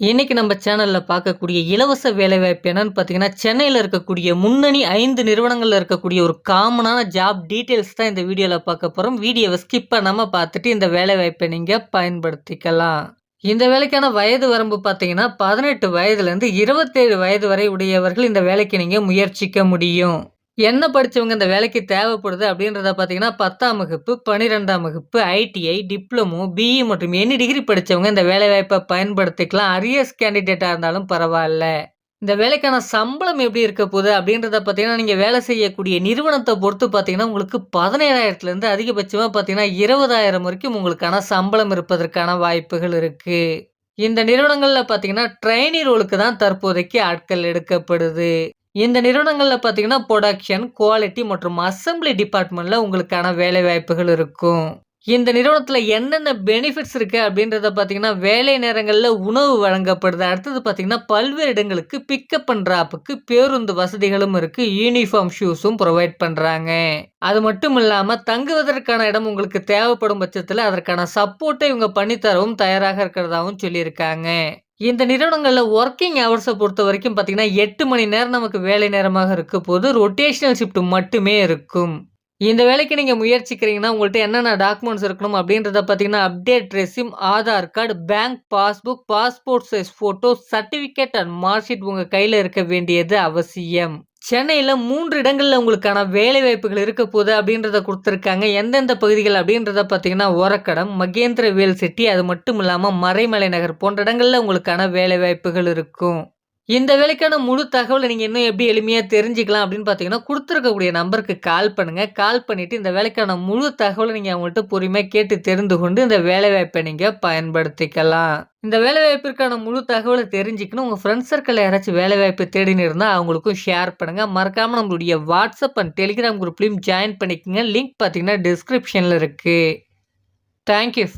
இன்னைக்கு நம்ம சேனலில் பார்க்கக்கூடிய இலவச வேலைவாய்ப்பு என்னன்னு பார்த்தீங்கன்னா, சென்னையில் இருக்கக்கூடிய முன்னணி ஐந்து நிறுவனங்களில் இருக்கக்கூடிய ஒரு காமனான ஜாப் டீட்டெயில்ஸ் தான் இந்த வீடியோவில் பார்க்க போகிறோம் வீடியோவை ஸ்கிப் பண்ணாமல் பார்த்துட்டு இந்த வேலைவாய்ப்பை நீங்கள் பயன்படுத்திக்கலாம். இந்த வேலைக்கான வயது வரம்பு பார்த்தீங்கன்னா, பதினெட்டு வயதுலேருந்து இருபத்தேழு வயது வரை உடையவர்கள் இந்த வேலைக்கு நீங்கள் முயற்சிக்க முடியும். என்ன படித்தவங்க இந்த வேலைக்கு தேவைப்படுது அப்படின்றத பார்த்தீங்கன்னா, 10ஆம் வகுப்பு, 12ஆம் வகுப்பு, ஐடிஐ, டிப்ளமோ, பிஇ மற்றும் எனி டிகிரி படித்தவங்க இந்த வேலைவாய்ப்பை பயன்படுத்திக்கலாம். அரியர்ஸ் கேண்டிடேட்டாக இருந்தாலும் பரவாயில்ல இந்த வேலைக்கான சம்பளம் எப்படி இருக்க போகுது அப்படின்றத பார்த்தீங்கன்னா, நீங்கள் வேலை செய்யக்கூடிய நிறுவனத்தை பொறுத்து பார்த்தீங்கன்னா, உங்களுக்கு பதினேழாயிரத்துலேருந்து அதிகபட்சமாக பார்த்தீங்கன்னா, 20,000 வரைக்கும் உங்களுக்கான சம்பளம் இருப்பதற்கான வாய்ப்புகள் இருக்குது இந்த நிறுவனங்களில் பார்த்தீங்கன்னா, ட்ரைனி ரோலுக்கு தான் தற்போதைக்கு ஆட்கள் எடுக்கப்படுது. இந்த நிறுவனங்களில் பார்த்தீங்கன்னா, ப்ரொடக்ஷன் குவாலிட்டி மற்றும் அசெம்பிளி டிபார்ட்மெண்ட்டில் உங்களுக்கான வேலைவாய்ப்புகள் இருக்கும். இந்த நிறுவனத்தில் என்னென்ன பெனிஃபிட்ஸ் இருக்குது அப்படின்றத பார்த்தீங்கன்னா, வேலை நேரங்களில் உணவு வழங்கப்படுது. அடுத்தது பார்த்தீங்கன்னா, பல்வேறு இடங்களுக்கு பிக்கப் பண்ணுறாப்புக்கு பேருந்து வசதிகளும் இருக்குது யூனிஃபார்ம் ஷூஸும் ப்ரொவைட் பண்ணுறாங்க அது மட்டும் இல்லாமல் தங்குவதற்கான இடம் உங்களுக்கு தேவைப்படும் பட்சத்தில் அதற்கான சப்போர்ட்டை இவங்க பண்ணித்தரவும் தயாராக இருக்கிறதாகவும் சொல்லியிருக்காங்க. இந்த நிறுவனங்களில் ஒர்க்கிங் ஹவர்ஸை பொறுத்த வரைக்கும் பார்த்தீங்கன்னா, எட்டு மணி நேரம் நமக்கு வேலை நேரமாக இருக்க போது. ரொட்டேஷனல் ஷிஃப்ட் மட்டுமே இருக்கும். இந்த வேலைக்கு நீங்கள் முயற்சிக்கிறீங்கன்னா, உங்கள்கிட்ட என்னென்ன டாக்குமெண்ட்ஸ் இருக்கணும் அப்படின்றத பார்த்தீங்கன்னா, update resume Aadhaar card, bank passbook, passport size photo, certificate and marksheet உங்கள் கையில் இருக்க வேண்டியது அவசியம். சென்னையில் மூன்று இடங்களில் உங்களுக்கான வேலைவாய்ப்புகள் இருக்க போகுது அப்படின்றத கொடுத்துருக்காங்க எந்தெந்த பகுதிகள் அப்படின்றத பார்த்தீங்கன்னா, ஒரக்கடம், மகேந்திரவேல் சிட்டி, அது மட்டும் இல்லாமல் மறைமலை நகர் போன்ற இடங்களில் உங்களுக்கான வேலைவாய்ப்புகள் இருக்கும். இந்த வேலைக்கான முழு தகவலை நீங்கள் இன்னும் எப்படி எளிமையாக தெரிஞ்சுக்கலாம் அப்படின்னு பார்த்தீங்கன்னா, கொடுத்துருக்கக்கூடிய நம்பருக்கு கால் பண்ணுங்கள் கால் பண்ணிவிட்டு இந்த வேலைக்கான முழு தகவலை நீங்கள் அவங்கள்ட்ட பொறுமையாக கேட்டு தெரிந்து கொண்டு இந்த வேலைவாய்ப்பை நீங்கள் பயன்படுத்திக்கலாம். இந்த வேலைவாய்ப்பிற்கான முழு தகவலை தெரிஞ்சுக்கணும். உங்கள் ஃப்ரெண்ட்ஸ் சர்க்கிளில் யாராச்சும் வேலைவாய்ப்பு தேடின்னு இருந்தால் அவங்களுக்கும் ஷேர் பண்ணுங்கள் மறக்காமல் நம்மளுடைய வாட்ஸ்அப் அண்ட் டெலிகிராம் குரூப்லயும் ஜாயின் பண்ணிக்கோங்க. லிங்க் பார்த்தீங்கன்னா, டிஸ்கிரிப்ஷனில் இருக்குது தேங்க் யூ